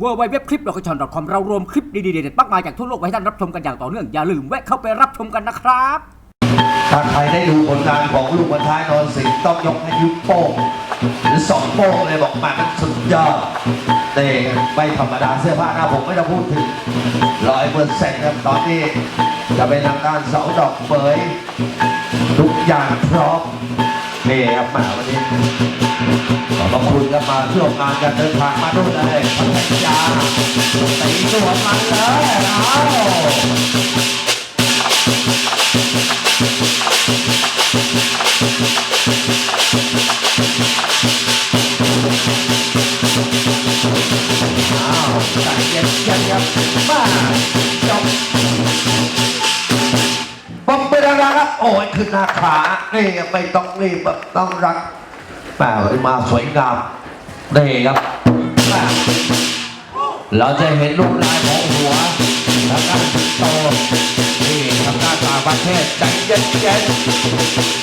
w w w คลิป c o m เรารวมคลิปดีๆเด็ดๆมากมายจากทั่วโลกไว้ให้ท่านรับชมกันอย่างต่อเนื่อง อย่าลืมแวะเข้าไปรับชมกันนะครับถ้าใครได้ดูผลงานของลูกบอลท้ายนอนสิงห์ต้องยกให้ยุคโป้งหรือสองโป้งเลยบอกมามันสุดยอดนี่ไม่ธรรมดาเสื้อผ้าหน้าผมไม่ต้องพูดถึงร้อยเปอร์เซ็นต์ครับตอนนี้ จะเป็นทางการเสาดอกเบยทุกอย่างพร้อมนี่ครับมาวันนี้ ขอบพระคุณครับมาร่วมงานกันเดินทางมาด้วยเลยพัทยาตีตัวมันเลยเอาอ้าวใจเย็นเย็นครับมาจบปั๊มไปแล้วครับโอ้ยขึ้นหน้าขานี่ไม่ต้องรีบแบบต้องรักแม่มาสวยงาม นี่ครับ เราจะเห็นรูปลายของหัวแล้วก็โตนี่ทำงานต่างประเทศใจเย็นเย็น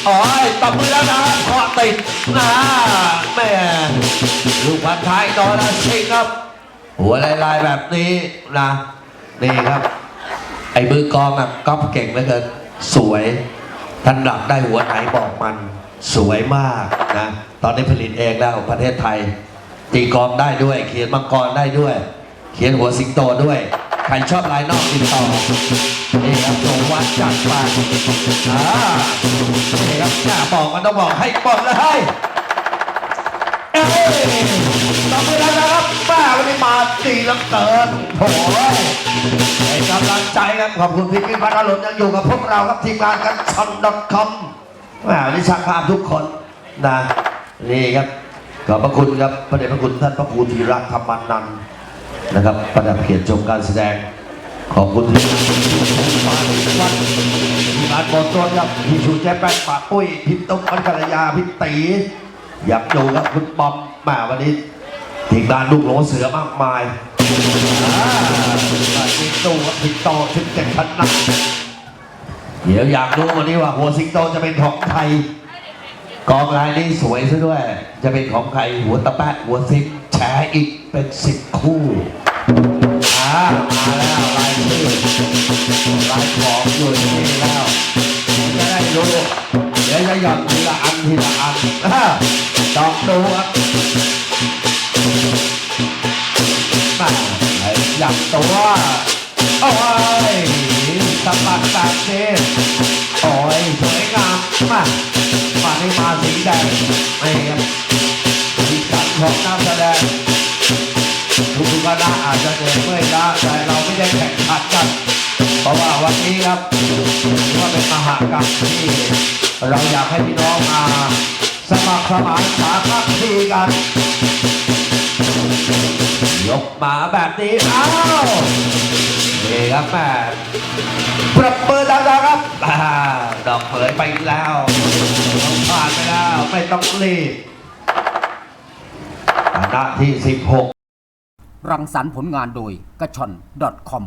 โอ้ยตบมือแล้วนะเพราะติดนะแม่ลูกพันท้ายนอนแล้วสิครับ หัวลายๆแบบนี้นะนี่ครับ ไอ้มือกองอะก๊อปเก่งเหลือเกินสวยท่านหลักได้หัวไหนบอกมัน สวยมากนะ ตอนนี้ผลิตเองแล้วประเทศไทย ตีกลองได้ด้วย เขียนมังกรได้ด้วย เขียนหัวสิงโตด้วย ใครชอบลายนอกติดต่อนี่ครับโวัดจัดมาอ่านี่ครับหน้าบอกมันต้องบอกให้หมดเลยเอ้ยตบมือแล้วนะครับป้าวันนี้มาดีลือเกินโถ่ให้กำลังใจครับขอบคุณพี่พี่พัทลุนยังอยู่กับพวกเราครับทีมงานกันชองดอทคอมแหมวันนี้ช่างภาพทุกคนนะนี่ครับ ขอบพระคุณครับพระเดชพระคุณท่านพระครูธีระธรรมนันท์นะครับ ประดับเกียรติชมการแสดง ขอบคุณที่มาทุกวันทีมงานบอลต้นครับพี่ชูแจ๊แป้งป่าปุ้ยพี่ตุ้มอัญกัลยาพี่ตีอยากดูครับคุณปอมมาวันนี้ทีมงานลูกหลงเสือมากมายสิงโตสิงโตสิบเจ็ดพันนัดเดี๋ยวอยากรู้วันนี้ว่าหัวสิงโตจะเป็นของใคร กองลายนี้สวยซะด้วย จะเป็นของใครหัวตะแปะหัวซิปแฉอีกเป็นสิบคู่อ่ามาแล้วลายชื่อลายของอยู่ที่นี่แล้วจะได้รู้เดี๋ยวจะหย่อนทีละอันทีละอันอ่าดอกดูครับมาหยับตัวโอ้ยสะบัดแบบนี้โอ้ยสวยงามมาก มาสีแดงไม่ครับสีสันของน้ำแสดงทุกคณะอาจจะเหนื่อยเมื่อยล้าแต่เราไม่ได้แข่งขันกัน เพราะว่าวันนี้ครับถือว่าเป็นมหากรรมที่เราอยากให้พี่น้องมาสมัครสมานสามัคคีกัน ยกมาแบบนี้ อ้าว นี่ครับแม่ปรบมือดังๆครับอ่าดอกเผยไปแล้วต้องผ่านไปแล้วไม่ต้องรีบคณะที่ 16 รังสรรค์ผลงานโดยกระชอน .com